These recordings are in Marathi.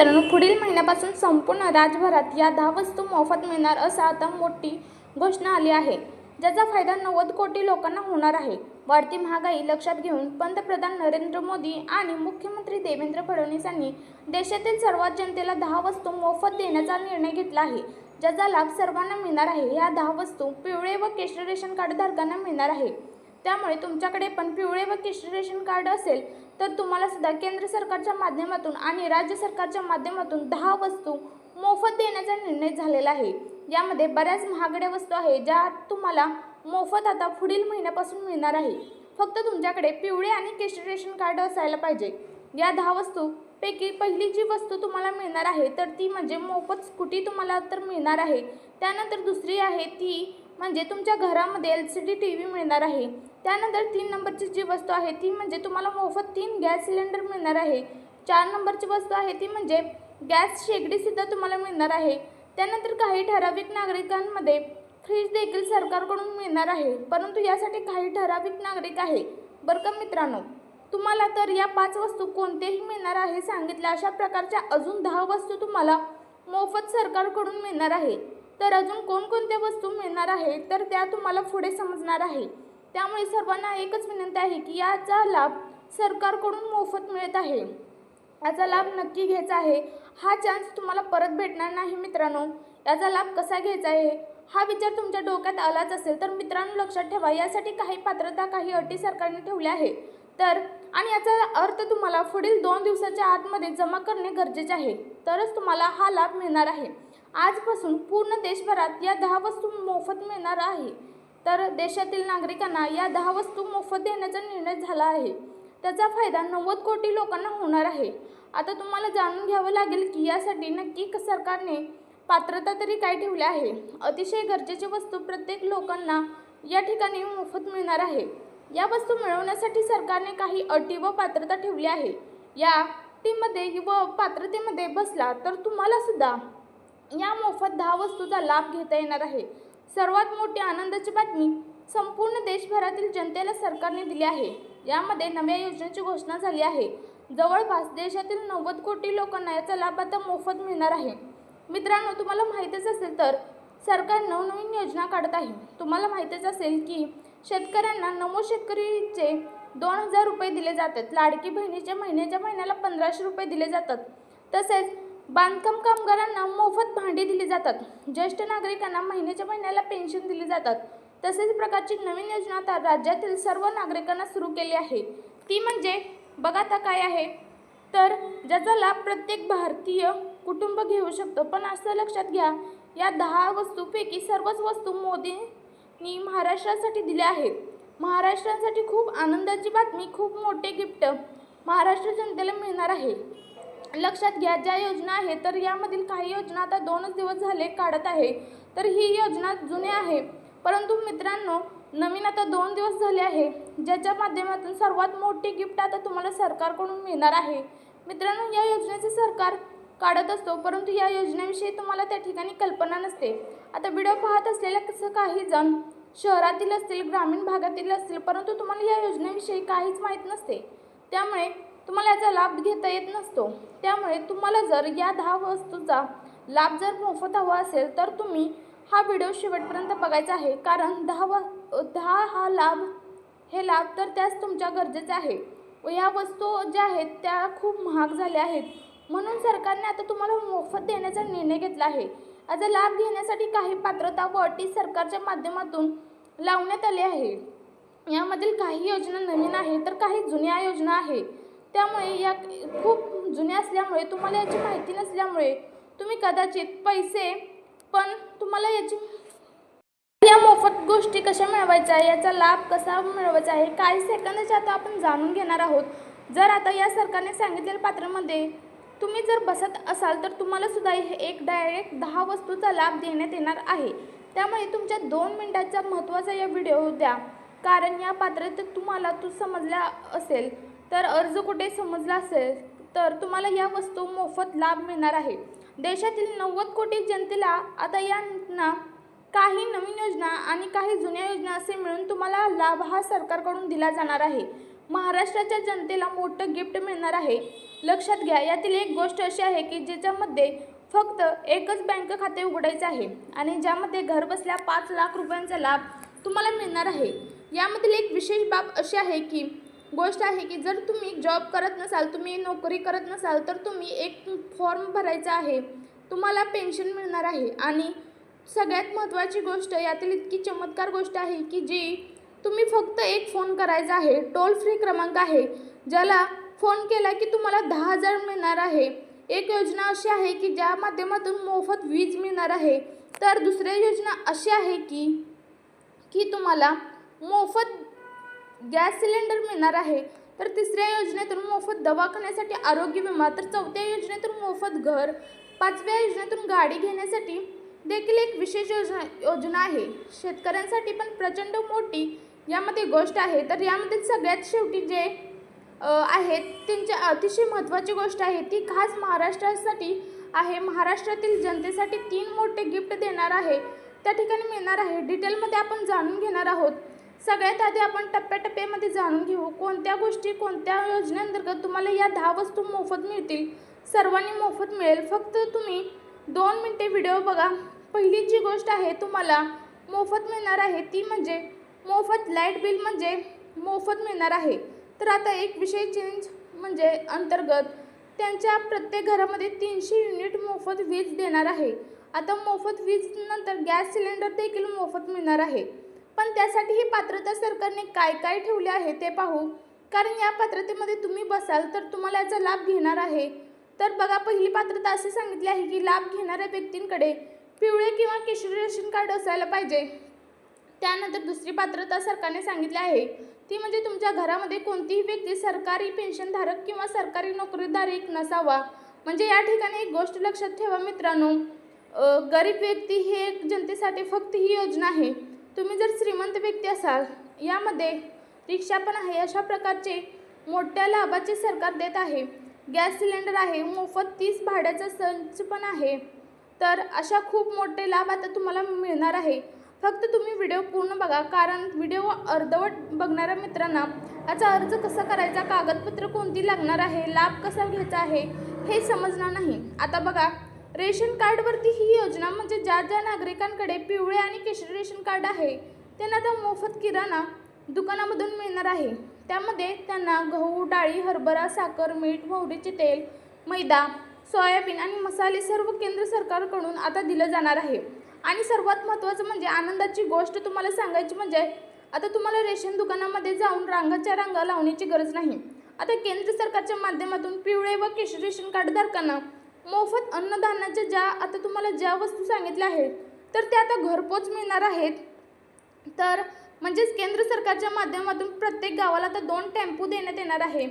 मित्रांनो पुढील महिन्यापासून संपूर्ण राज्यभरात या दहा वस्तू मोफत मिळणार असं आता मोठी घोषणा आली आहे ज्याचा फायदा नव्वद कोटी लोकांना होणार आहे. वाढती महागाई लक्षात घेऊन पंतप्रधान नरेंद्र मोदी आणि मुख्यमंत्री देवेंद्र फडणवीस यांनी देशातील सर्वात जनतेला दहा वस्तू मोफत देण्याचा निर्णय घेतला आहे ज्याचा लाभ सर्वांना मिळणार आहे. या दहा वस्तू पिवळे व केशरी रेशन कार्डधारकांना मिळणार आहे. त्यामुळे तुमच्याकडे पण पिवळे व केशरी रेशन कार्ड असेल तर तुम्हाला सुद्धा केंद्र सरकारच्या माध्यमातून आणि राज्य सरकारच्या माध्यमातून दहा वस्तू मोफत देण्याचा निर्णय झालेला आहे. यामध्ये बऱ्याच महागड्या वस्तू आहे ज्या तुम्हाला मोफत आता पुढील महिन्यापासून मिळणार आहे. फक्त तुमच्याकडे पिवळे आणि केशरी रेशन कार्ड असायला पाहिजे. या दहा वस्तूपैकी पहिली जी वस्तू तुम्हाला मिळणार आहे तर ती म्हणजे मोफत स्कूटी तुम्हाला तर मिळणार आहे. त्यानंतर दुसरी आहे ती म्हणजे तुमच्या घरामध्ये L C D T V मिळणार आहे. त्यानंतर तीन नंबरची जी वस्तू आहे ती म्हणजे तुम्हाला मोफत तीन गॅस सिलेंडर मिळणार आहे. चार नंबरची वस्तू आहे ती म्हणजे गॅस शेगडीसुद्धा तुम्हाला मिळणार आहे. त्यानंतर काही ठराविक नागरिकांमध्ये फ्रीज देखील सरकारकडून मिळणार आहे. परंतु यासाठी काही ठराविक नागरिक आहे. बरं का मित्रांनो? तुम्हाला तर या पाच वस्तू कोणतेही मिळणार आहे सांगितल्या अशा प्रकारच्या अजून दहा वस्तू तुम्हाला मोफत सरकारकडून मिळणार आहे. तर अजून कोणकोणत्या वस्तू मिळणार आहे? तर त्या तुम्हाला पुढे समजणार आहे. त्यामुळे सर्वांना एकच विनंती आहे की याचा लाभ सरकारकडून मोफत मिळत आहे. याचा लाभ नक्की घ्यायचा आहे. हा चान्स तुम्हाला परत भेटणार नाही मित्रांनो. याचा लाभ कसा घ्यायचा आहे? हा विचार तुमच्या डोक्यात आलाच असेल तर मित्रांनो लक्षात ठेवा यासाठी काही पात्रता काही अटी सरकारने ठेवल्या आहे तर आणि याचा अर्थ तुम्हाला पुढील दोन दिवसाच्या आतमध्ये जमा करणे गरजेचे आहे. तरच तुम्हाला हा लाभ मिळणार आहे. आजपासून पूर्ण देशभरात या दहा वस्तू मोफत मिळणार आहे. तर देशातील नागरिकांना या दहा वस्तू मोफत देण्याचा निर्णय झाला आहे. त्याचा फायदा नव्वद कोटी लोकांना होणार आहे. आता तुम्हाला जाणून घ्यावं लागेल की यासाठी नक्की सरकारने पात्रता तरी काय ठेवल्या आहे? अतिशय गरजेची वस्तू प्रत्येक लोकांना या ठिकाणी मोफत मिळणार आहे. या वस्तू मिळवण्यासाठी सरकारने काही अटी व पात्रता ठेवली आहे. या अटीमध्ये व पात्रतेमध्ये बसला तर तुम्हाला सुद्धा या मोफत दहा वस्तूचा लाभ घेता येणार आहे. सर्वात मोठी आनंदाची बातमी संपूर्ण देशभरातील जनतेला सरकारने दिली आहे. यामध्ये नव्या योजनेची घोषणा झाली आहे. जवळपास देशातील नव्वद कोटी लोकांना याचा लाभ आता मोफत मिळणार आहे. मित्रांनो तुम्हाला माहीतच असेल तर सरकार नवनवीन योजना काढत आहे. तुम्हाला माहीतच असेल की शेतकऱ्यांना नमो शेतकरीचे दोन हजार रुपये दिले जातात. लाडकी बहिणीच्या महिन्याच्या महिन्याला पंधराशे रुपये दिले जातात. तसेच बांधकाम कामगारांना मोफत भांडी दिली जातात. ज्येष्ठ नागरिकांना महिन्याच्या महिन्याला पेन्शन दिली जातात. तसेच प्रकारची नवीन योजना आता राज्यातील सर्व नागरिकांना सुरू केली आहे. ती म्हणजे बघा आता काय आहे. तर ज्याचा लाभ प्रत्येक भारतीय कुटुंब घेऊ शकतो पण असं लक्षात घ्या या दहा वस्तूपैकी सर्वच वस्तू मोदींनी महाराष्ट्रासाठी दिल्या आहेत. महाराष्ट्रासाठी खूप आनंदाची बातमी खूप मोठे गिफ्ट महाराष्ट्र जनतेला मिळणार आहे. लक्षात घ्या ज्या योजना आहे तर यामधील काही योजना आता दोनच दिवस झाले काढत आहे. तर ही योजना जुने आहे. परंतु मित्रांनो नवीन आता दोन दिवस झाले आहे ज्याच्या माध्यमातून सर्वात मोठी गिफ्ट आता तुम्हाला सरकारकडून मिळणार आहे. मित्रांनो या योजनेचे सरकार काढत असतो परंतु या योजनेविषयी तुम्हाला त्या ठिकाणी कल्पना नसते. आता व्हिडिओ पाहत असलेल्या कसं काही जण शहरातील असतील ग्रामीण भागातील असतील परंतु तुम्हाला या योजनेविषयी काहीच माहीत नसते. त्यामुळे तुम्हाला याचा लाभ घेता येत नसतो. त्यामुळे तुम्हाला जर या दहा वस्तूचा लाभ जर मोफत हवा असेल तर तुम्ही हा व्हिडिओ शेवटपर्यंत बघायचा आहे. कारण दहा व दहा हा लाभ हे लाभ तर त्याच तुमच्या गरजेचे आहे. व या वस्तू ज्या आहेत त्या खूप महाग झाल्या आहेत. म्हणून सरकारने आता तुम्हाला मोफत देण्याचा निर्णय घेतला आहे. याचा लाभ घेण्यासाठी काही पात्रता व अटी सरकारच्या माध्यमातून लावण्यात आली आहे. यामधील काही योजना नवीन आहे तर काही जुन्या योजना आहे. त्यामुळे या खूप जुन्या असल्यामुळे तुम्हाला याची माहिती नसल्यामुळे तुम्ही कदाचित पैसे पण तुम्हाला याची या मोफत गोष्टी कशा मिळवायच्या याचा लाभ कसा मिळवायचा आहे काही सेकंदाच्या आता आपण जाणून घेणार आहोत. जर आता या सरकारने सांगितलेल्या पात्रामध्ये तुम्ही जर बसत असाल तर तुम्हाला सुद्धा हे एक डायरेक्ट दहा वस्तूचा लाभ देण्यात येणार आहे. त्यामुळे तुमच्या दोन मिनिटाचा महत्त्वाचा या व्हिडिओ द्या. कारण या पात्रात तुम्हाला तू समजला असेल. तर अर्ज कुठे समजला असेल तर तुम्हाला या वस्तू मोफत लाभ मिळणार आहे. देशातील नव्वद कोटी जनतेला आता यांना काही नवीन योजना आणि काही जुन्या योजना असे मिळून तुम्हाला लाभ हा सरकारकडून दिला जाणार आहे. महाराष्ट्राच्या जनतेला मोठं गिफ्ट मिळणार आहे. लक्षात घ्या यातील एक गोष्ट अशी आहे की ज्याच्यामध्ये फक्त एकच बँक खाते उघडायचं आहे आणि ज्यामध्ये घरबसल्या पाच लाख रुपयांचा लाभ तुम्हाला मिळणार आहे. यामधील एक विशेष बाब अशी आहे की गोष्ट आहे की जर तुम्ही जॉब करत नसाल तुम्ही नोकरी करत नसाल तर तुम्ही एक फॉर्म भरायचा आहे. तुम्हाला पेन्शन मिळणार आहे. आणि सगळ्यात महत्त्वाची गोष्ट यातील इतकी चमत्कार गोष्ट आहे की जी तुम्ही फक्त एक फोन करायचा आहे. टोल फ्री क्रमांक आहे. ज्याला फोन केला की तुम्हाला दहा हजार मिळणार आहे. एक योजना अशी आहे की ज्या माध्यमातून मोफत वीज मिळणार आहे. तर दुसरी योजना अशी आहे की की तुम्हाला मोफत गॅस सिलेंडर मिळणार आहे. तर तिसऱ्या योजनेतून मोफत दवाखान्यासाठी आरोग्य विमा तर चौथ्या योजनेतून मोफत घर पाचव्या योजनेतून गाडी घेण्यासाठी देखील एक विशेष योजना योजना आहे. शेतकऱ्यांसाठी पण प्रचंड मोठी यामध्ये गोष्ट आहे. तर यामध्ये सगळ्यात शेवटी जे आहेत त्यांच्या अतिशय महत्त्वाची गोष्ट आहे. ती खास महाराष्ट्रासाठी आहे. महाराष्ट्रातील जनतेसाठी तीन मोठे गिफ्ट देणार आहे. त्या ठिकाणी मिळणार आहे. डिटेलमध्ये आपण जाणून घेणार आहोत. सगळ्यात आधी आपण टप्प्याटप्प्यामध्ये जाणून घेऊ कोणत्या गोष्टी कोणत्या योजनेअंतर्गत तुम्हाला या दहा वस्तू मोफत मिळतील? सर्वांनी मोफत मिळेल. फक्त तुम्ही दोन मिनटे व्हिडिओ बघा. पहिली जी गोष्ट आहे तुम्हाला मोफत मिळणार आहे ती म्हणजे मोफत लाइट बिल म्हणजे मोफत मिळणार आहे. तर आता एक विषय चेंज म्हणजे अंतर्गत त्यांच्या प्रत्येक घरामध्ये तीनशे युनिट मोफत वीज देणार आहे. आता मोफत वीज नंतर गॅस सिलेंडर देखील मोफत मिळणार आहे. पण त्यासाठी ही पात्रता सरकारने काय काय ठेवले आहे ते पाहू. कारण या पात्रतेमध्ये तुम्ही बसाल तर तुम्हाला याचा लाभ घेणार आहे. तर बघा पहिली पात्रता असे सांगितले आहे की लाभ घेणाऱ्या व्यक्तींकडे पिवळे किंवा केशरी रेशन कार्ड असायला पाहिजे. त्यानंतर दुसरी पात्रता सरकारने सांगितली आहे. ती म्हणजे तुमच्या घरामध्ये कोणतीही व्यक्ती सरकारी पेन्शनधारक किंवा सरकारी नोकरीधारक नसावा. म्हणजे या ठिकाणी एक गोष्ट लक्षात ठेवा मित्रांनो. गरीब व्यक्ती ही एक जनतेसाठी फक्त ही योजना आहे. तुम्ही जर श्रीमंत व्यक्ती असाल यामध्ये रिक्षा पण आहे अशा प्रकारचे मोठ्या लाभाचे सरकार देत आहे. गॅस सिलेंडर आहे मोफत तीस भाड्याचा संच पण आहे. तर अशा खूप मोठे लाभ आता तुम्हाला मिळणार आहे. फक्त तुम्ही व्हिडिओ पूर्ण बघा कारण व्हिडिओ अर्धवट बघणाऱ्या मित्रांना याचा अर्ज कसा करायचा कागदपत्र कोणती लागणार आहे लाभ कसा घ्यायचा आहे हे समजणार नाही. आता बघा रेशन कार्डवरती ही योजना म्हणजे ज्या ज्या नागरिकांकडे पिवळे आणि केशरी रेशन कार्ड आहे त्यांना आता मोफत किराणा दुकानामधून मिळणार आहे. त्यामध्ये त्यांना गहू डाळी हरभरा साखर मीठ मोहरीचे तेल मैदा सोयाबीन आणि मसाले सर्व केंद्र सरकारकडून आता दिलं जाणार आहे. आणि सर्वात महत्त्वाचं म्हणजे आनंदाची गोष्ट तुम्हाला सांगायची म्हणजे आता तुम्हाला रेशन दुकानामध्ये जाऊन रांगाच्या रांगा लावण्याची गरज नाही. आता केंद्र सरकारच्या माध्यमातून पिवळे व केशरी रेशन कार्ड धारकांना मोफत अन्नधान्याच्या ज्या आता तुम्हाला ज्या वस्तू सांगितल्या आहेत तर त्या आता घरपोच मिळणार आहेत. तर म्हणजेच केंद्र सरकारच्या माध्यमातून प्रत्येक गावाला आता दोन टेम्पो देण्यात येणार आहे.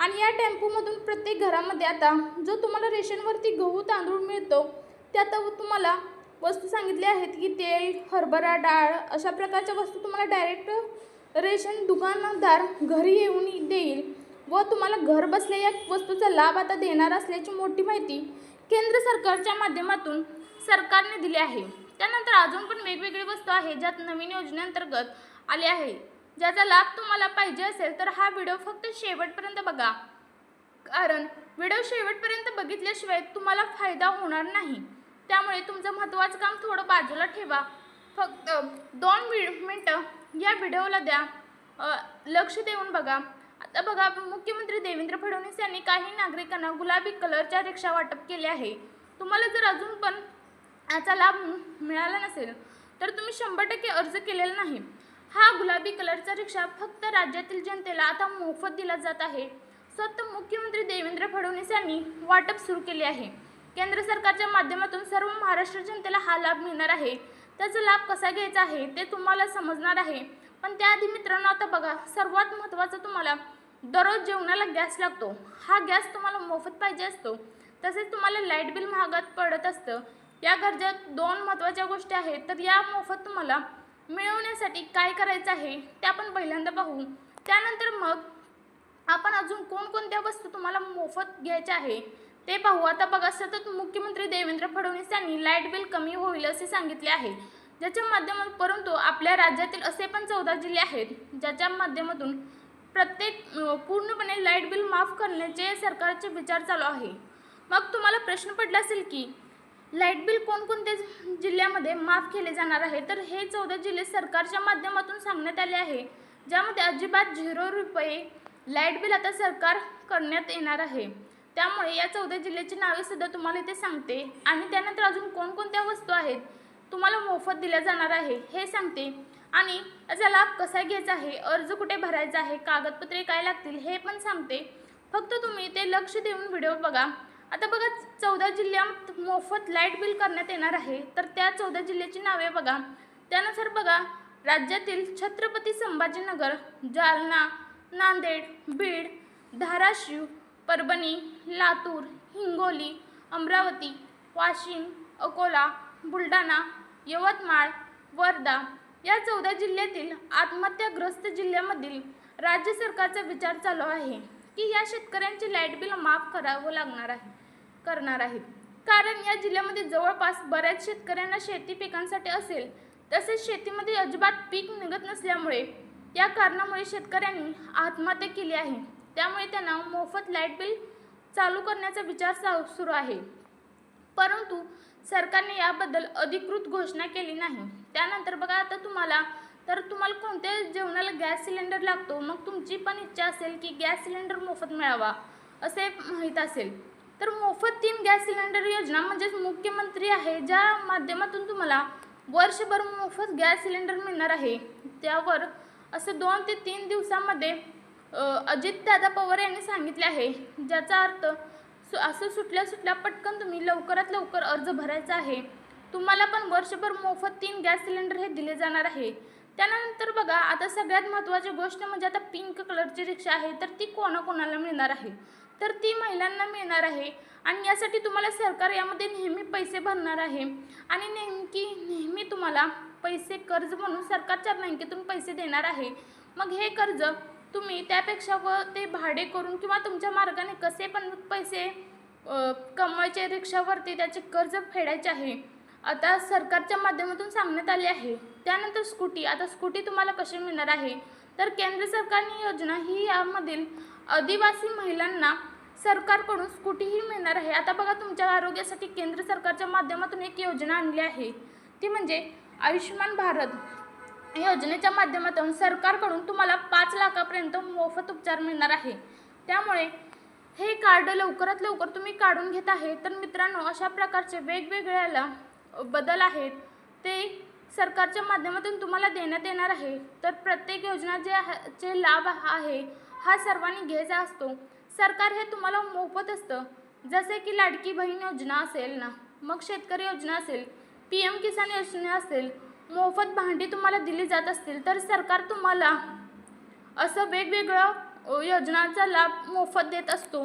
आणि या टेम्पोमधून प्रत्येक घरामध्ये आता जो तुम्हाला रेशनवरती गहू तांदूळ मिळतो त्यात तुम्हाला वस्तू सांगितल्या आहेत की तेल हरभरा डाळ अशा प्रकारच्या वस्तू तुम्हाला डायरेक्ट रेशन दुकानदार घरी येऊन देईल. व तुम्हाला घर बसल्या या वस्तूचा लाभ आता देणार असल्याची मोठी माहिती केंद्र सरकारच्या माध्यमातून सरकारने दिली आहे. त्यानंतर अजून पण वेगवेगळी वस्तू आहे ज्यात नवीन योजनेअंतर्गत आले आहे. ज्याचा लाभ तुम्हाला पाहिजे असेल तर हा व्हिडिओ फक्त शेवटपर्यंत बघा. कारण व्हिडिओ शेवटपर्यंत बघितल्याशिवाय तुम्हाला फायदा होणार नाही. त्यामुळे तुमचं महत्त्वाचं काम थोडं बाजूला ठेवा. फक्त दोन मिनटं या व्हिडिओला द्या. लक्ष देऊन बघा. आता बघा मुख्यमंत्री देवेंद्र फडणवीस यांनी काही नागरिकांना गुलाबी कलरच्या रिक्षा वाटप केले आहे. तुम्हाला जर अजून पण याचा लाभ मिळाला नसेल तर तुम्ही शंभर टक्के अर्ज केलेला नाही. हा गुलाबी कलरचा रिक्षा फक्त राज्यातील जनतेला आता मोफत दिला जात आहे. स्वतः मुख्यमंत्री देवेंद्र फडणवीस यांनी वाटप सुरू केले आहे. केंद्र सरकारच्या माध्यमातून सर्व महाराष्ट्र जनतेला हा लाभ मिळणार आहे. त्याचा लाभ कसा घ्यायचा आहे ते तुम्हाला समजणार आहे. पण त्याआधी मित्रांनो आता बघा सर्वात महत्त्वाचं तुम्हाला दररोज जेवणाला गॅस लागतो. हा गॅस तुम्हाला मोफत पाहिजे असतो. तसेच तुम्हाला लाइट बिल महागात पडत असतं. या गरजेत दोन महत्त्वाच्या गोष्टी आहेत. तर या मोफत तुम्हाला मिळवण्यासाठी काय करायचं आहे ते आपण पहिल्यांदा पाहू. त्यानंतर मग आपण अजून कोणकोणत्या वस्तू तुम्हाला मोफत घ्यायच्या आहे ते पाहू. आता बघा सतत मुख्यमंत्री देवेंद्र फडणवीस यांनी लाइट बिल कमी होईल असे सांगितले आहे. ज्याच्या माध्यमातून परंतु आपल्या राज्यातील असे पण चौदा जिल्हे आहेत ज्याच्या माध्यमातून प्रत्येक पूर्णपणे लाइट बिल माफ करण्याचे सरकारचे विचार चालू आहे. मग तुम्हाला प्रश्न पडला असेल की लाइट बिल कोणकोणत्या जिल्ह्यामध्ये माफ केले जाणार आहे? तर हे चौदा जिल्हे सरकारच्या माध्यमातून सांगण्यात आले आहे ज्यामध्ये अजिबात झिरो रुपये लाइट बिल आता सरकार करण्यात येणार आहे. त्यामुळे या चौदा जिल्ह्याची नावे सुद्धा तुम्हाला इथे सांगते. आणि त्यानंतर अजून कोणकोणत्या वस्तू आहेत तुम्हाला मोफत दिल्या जाणार आहे हे सांगते. आणि याचा लाभ कसा घ्यायचा आहे अर्ज कुठे भरायचा आहे कागदपत्रे काय लागतील हे पण सांगते. फक्त तुम्ही ते लक्ष देऊन व्हिडिओ बघा. आता बघा चौदा जिल्ह्यात मोफत लाइट बिल करण्यात येणार आहे तर त्या चौदा जिल्ह्याची नावे बघा. त्यानुसार बघा राज्यातील छत्रपती संभाजीनगर जालना नांदेड बीड धाराशिव परभणी लातूर हिंगोली अमरावती वाशिम अकोला बुलढाणा यवतमाळ वर्धा या चौदा जिल्ह्यातील आत्महत्याग्रस्त जिल्ह्यामधील राज्य सरकारचा विचार चालू आहे की या शेतकऱ्यांचे लाइट बिल माफ करावं लागणार आहे करणार आहेत. कारण या जिल्ह्यामध्ये जवळपास बऱ्याच शेतकऱ्यांना शेती पिकांसाठी असेल तसेच शेतीमध्ये अजिबात पीक निघत नसल्यामुळे या कारणामुळे शेतकऱ्यांनी आत्महत्या केली आहे. त्यामुळे त्यांना मोफत लाइट बिल चालू करण्याचा विचार सुरू आहे. परंतु सरकारने याबद्दल अधिकृत घोषणा केली नाही. त्यानंतर बघा आता तुम्हाला तर तुम्हाला कोणत्या जेवणाला गॅस सिलेंडर लागतो? मग तुमची पण इच्छा असेल की गॅस सिलेंडर मोफत मिळावा असे माहीत असेल. तर मोफत तीन गॅस सिलेंडर योजना म्हणजेच मुख्यमंत्री आहे ज्या माध्यमातून तुम्हाला वर्षभर मोफत गॅस सिलेंडर मिळणार आहे. त्यावर असं दोन ते तीन दिवसामध्ये अजितदादा पवार यांनी सांगितले आहे ज्याचा अर्थ सु असं सुटल्या सुटल्या पटकन तुम्ही लवकरात लवकर अर्ज भरायचा आहे. तुम्हाला पण वर्षभर मोफत तीन गॅस सिलेंडर हे दिले जाणार आहे. त्यानंतर बघा आता सगळ्यात महत्त्वाची गोष्ट म्हणजे आता पिंक कलरची रिक्षा आहे तर ती कोणाकोणाला मिळणार आहे? तर ती महिलांना मिळणार आहे. आणि यासाठी तुम्हाला सरकार यामध्ये नेहमी पैसे भरणार आहे. आणि नेमकी नेहमी तुम्हाला पैसे कर्ज म्हणून सरकारच्या बँकेतून पैसे देणार आहे. मग हे कर्ज तुम्ही त्यापेक्षा व ते भाडे करून किंवा तुमच्या मार्गाने कसे पण पैसे कमवायचे रिक्षावरती त्याचे कर्ज फेडायचे आहे. आता सरकारच्या माध्यमातून सांगण्यात आले आहे. त्यानंतर स्कूटी आता स्कूटी तुम्हाला कशी मिळणार आहे? तर केंद्र सरकारने योजना ही यामधील आदिवासी महिलांना सरकारकडून स्कूटीही मिळणार आहे. आता बघा तुमच्या आरोग्यासाठी केंद्र सरकारच्या माध्यमातून एक योजना आणली आहे. ती म्हणजे आयुष्यमान भारत योजनेच्या माध्यमातून सरकारकडून तुम्हाला पाच लाखापर्यंत मोफत उपचार मिळणार आहे. त्यामुळे हे कार्ड लवकरात लवकर तुम्ही काढून घेत आहे. तर मित्रांनो अशा प्रकारचे वेगवेगळ्याला बदल आहेत ते सरकारच्या माध्यमातून तुम्हाला देण्यात येणार आहे. तर प्रत्येक योजना जे चे लाभ आहे हा सर्वांनी घ्यायचा असतो. सरकार हे तुम्हाला मोफत असतं. जसे की लाडकी बहीण योजना असेल ना मग शेतकरी योजना असेल पी एम किसान योजना असेल मोफत भांडी तुम्हाला दिली जात असतील तर सरकार तुम्हाला असं वेगवेगळं योजनांचा लाभ मोफत देत असतो.